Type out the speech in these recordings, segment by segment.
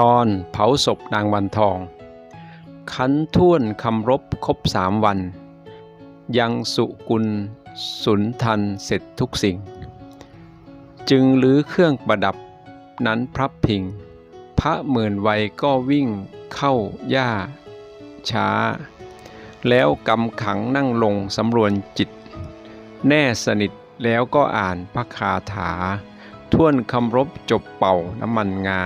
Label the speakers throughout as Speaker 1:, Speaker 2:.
Speaker 1: ตอนเผาศพนางวันทอง คันท่วนคำรบครบสามวัน ยังสุกุลสุนทันเสร็จทุกสิ่ง จึงลื้อเครื่องประดับนั้นพรับพิง พระหมื่นวัยก็วิ่งเข้าย่าช้า แล้วกำขังนั่งลงสำรวญจิต แน่สนิทแล้วก็อ่านพระคาถาท่วนคำรบจบเป่าน้ำมันงา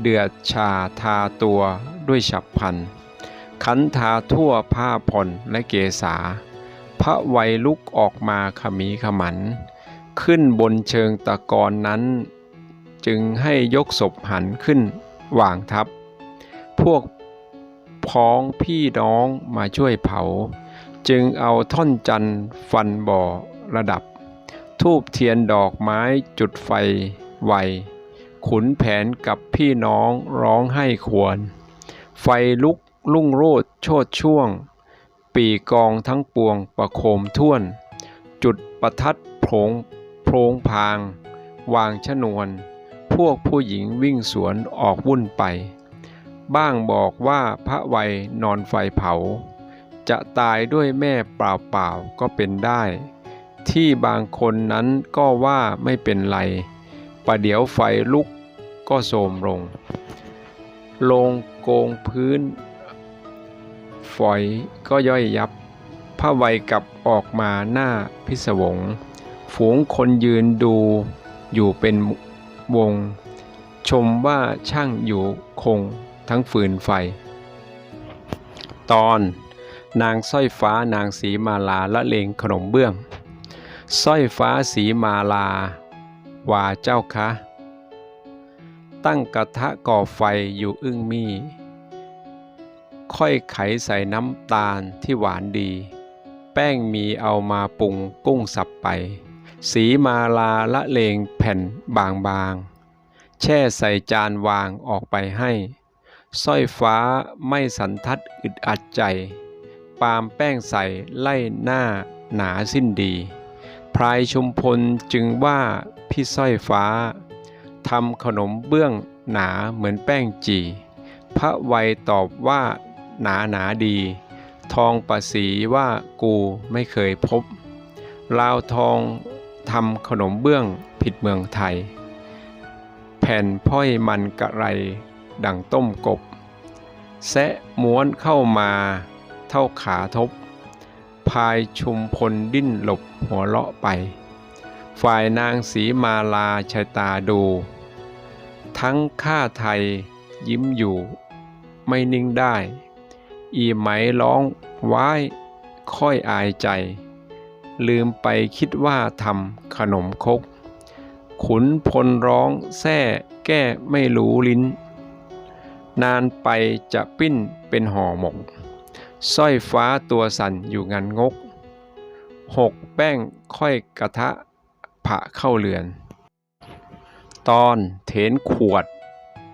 Speaker 1: เดือดชาทาตัวด้วยฉับพัน ขันทาทั่วผ้าผ่อนและเกษา พระวัยลุกออกมาขมีขมัน ขึ้นบนเชิงตะกอนนั้น จึงให้ยกศพหันขึ้นวางทับ พวกพ้องพี่น้องมาช่วยเผา จึงเอาท่อนจันฟันบ่อระดับ ทูบเทียนดอกไม้จุดไฟไว ขุนแผนกับพี่น้องร้องให้ควร ไฟลุกลุ่งโรดโชดช่วง ปีกองทั้งปวงประโคมท่วน จุดประทัดโผงโพรงพาง วางชนวน พวกผู้หญิงวิ่งสวนออกวุ่นไป บ้างบอกว่าพระวัยนอนไฟเผา จะตายด้วยแม่เปล่าๆก็เป็นได้ ที่บางคนนั้นก็ว่าไม่เป็นไรประเดี๋ยวไฟลุก ก็โสมลง ลงโกงพื้น ฝอยก็ย่อยยับพระวัยกลับออกมาหน้าพิศวง ฝูงคนยืนดูอยู่เป็นวง ชมว่าช่างอยู่คงทั้งฟืนไฟ ตอนนางสร้อยฟ้านางสีมาลาละเลงขนมเบื้องสร้อยฟ้าสีมาลา ว่าเจ้าคะ ตั้งกระทะก่อไฟอยู่อึ้งมีค่อยไขใส่น้ำตาลที่หวานดี แป้งมีเอามาปรุงกุ้งสับไป สีมาลาละเลงแผ่นบางๆ แช่ใส่จานวางออกไปให้สร้อยฟ้าไม่สันทัดอึดอัดใจ ปามแป้งใส่ไล่หน้าหนาสิ้นดี พรายชุมพลจึงว่าพี่สร้อยฟ้า ทำขนมเบื้องหนาเหมือนแป้งจีพระวัยตอบว่าหนาหนาดี ทองประสีว่ากูไม่เคยพบ ลาวทองทำขนมเบื้องผิดเมืองไทย แผ่นพ้อยมันกะไรดังต้มกบ แซะม้วนเข้ามาเท่าขาทบ พายชุมพลดิ้นหลบหัวเลาะไป ฝ่ายนางสีมาลาชายตาดู ทั้งข้าไทยยิ้มอยู่ ไม่นิ่งได้ อีไหมร้องว้าย ค่อยอายใจ ลืมไปคิดว่าทำขนมคก ขุนพลร้องแท้แก้ไม่รู้ลิ้น นานไปจะปิ้นเป็นห่อหมกสร้อยฟ้าตัวสั่นอยู่งันงก หกแป้งค่อยกระทะ ผะเข้าเรือน ตอนเถนขวด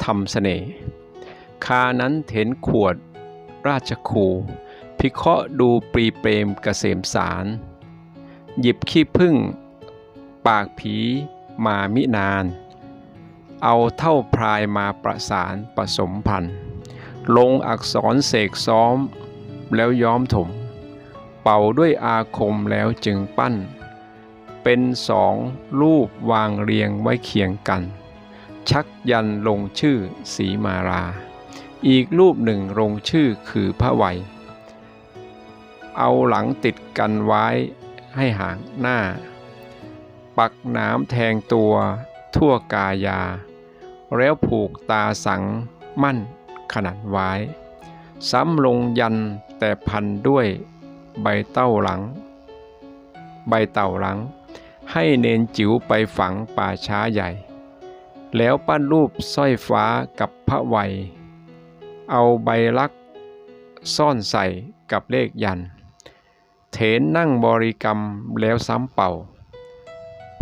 Speaker 1: ทำเสน่ห์คานั้นเถนขวด ราชคู พิเคราะห์ดูปรีเปรมเกษมสาร หยิบขี้พึ่ง ปากผีมามินาน เอาเท่าพรายมาประสานผสมพันธ์ลงอักษรเสกซ้อมแล้วย้อมถม เป่าด้วยอาคมแล้วจึงปั้น เป็นสองรูปวางเรียงไว้เคียงกัน ชักยันลงชื่อสีมารา อีกรูปหนึ่งลงชื่อคือพระไวยเอาหลังติดกันไว้ให้ห่างหน้า ปักน้ำแทงตัวทั่วกายา แล้วผูกตาสังมั่นขนาดไว้ ซ้ำลงยันแต่พันด้วยใบเต้าหลัง ใบเต่าหลัง ให้เนนจิ๋วไปฝังป่าช้าใหญ่ แล้วปั้นรูปสร้อยฟ้ากับพระไวยเอาใบลักซ่อนใส่กับเลขยัน เถนนั่งบริกรรมแล้วซ้ำเป่า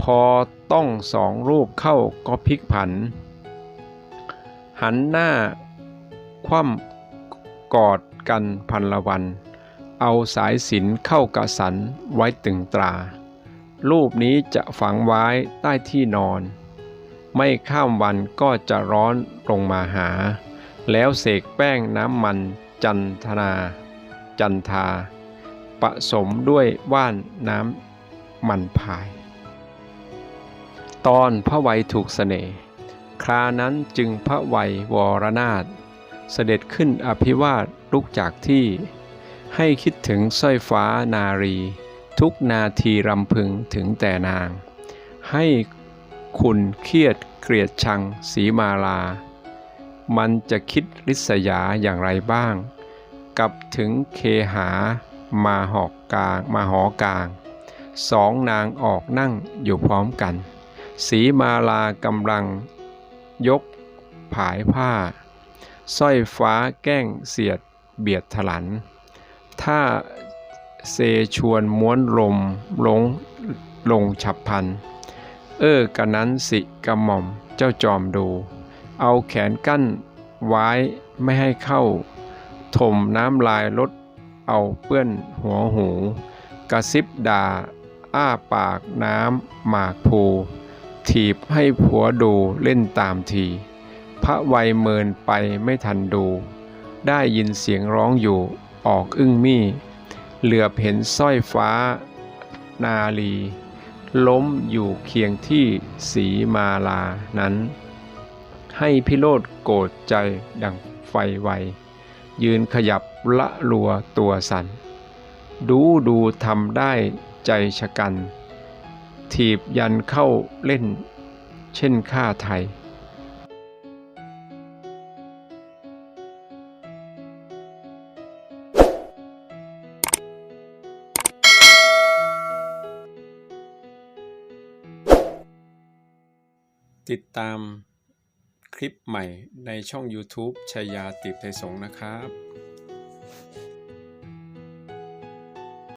Speaker 1: พอต้องสองรูปเข้าก็พลิกผัน หันหน้าคว่ำกอดกันพันละวัน เอาสายสินเข้ากระสันไว้ตึงตรา รูปนี้จะฝังไว้ใต้ที่นอน ไม่ข้ามวันก็จะร้อนลงมาหา แล้วเสกแป้งน้ำมันจันทนา จันทา ผสมด้วยว่านน้ำมันพาย ตอนพระไวยถูกเสน่ห์ครานั้นจึงพระไวยวรนาถเสด็จขึ้นอภิวาทลุกจากที่ ให้คิดถึงสร้อยฟ้านารี ทุกนาทีรำพึงถึงแต่นาง ให้คุณเครียดเกลียดชังสีมาลา มันจะคิดริษยาอย่างไรบ้าง กับถึงเคหามาหอกกลางมาหอกลาง สองนางออกนั่งอยู่พร้อมกัน สีมาลากำลัง ยกผายผ้าสร้อยฟ้าแก้งเสียดเบียดถลัน ถ้า เซชวนม้วนลมลงลงฉับพัน เออกะนั้นสิกระหม่อมเจ้าจอมดู เอาแขนกั้นไว้ไม่ให้เข้า ถมน้ำลายลดเอาเปื้อนหัวหู กระซิบด่า อ้าปากน้ำหมากภูถีบให้ผัวดูเล่นตามที พระวัยเมินไปไม่ทันดู ได้ยินเสียงร้องอยู่ออกอึ้งมี่ เหลือบเห็นสร้อยฟ้า นาลี ล้มอยู่เคียงที่สีมาลานั้น ให้พิโรธโกรธใจดังไฟไว ยืนขยับละลัวตัวสัน ดูดูทำได้ใจชะกัน ถีบยันเข้าเล่น เช่นข้าไทย ติดตามคลิปใหม่ในช่อง YouTube ชายาติดไทยสงนะครับ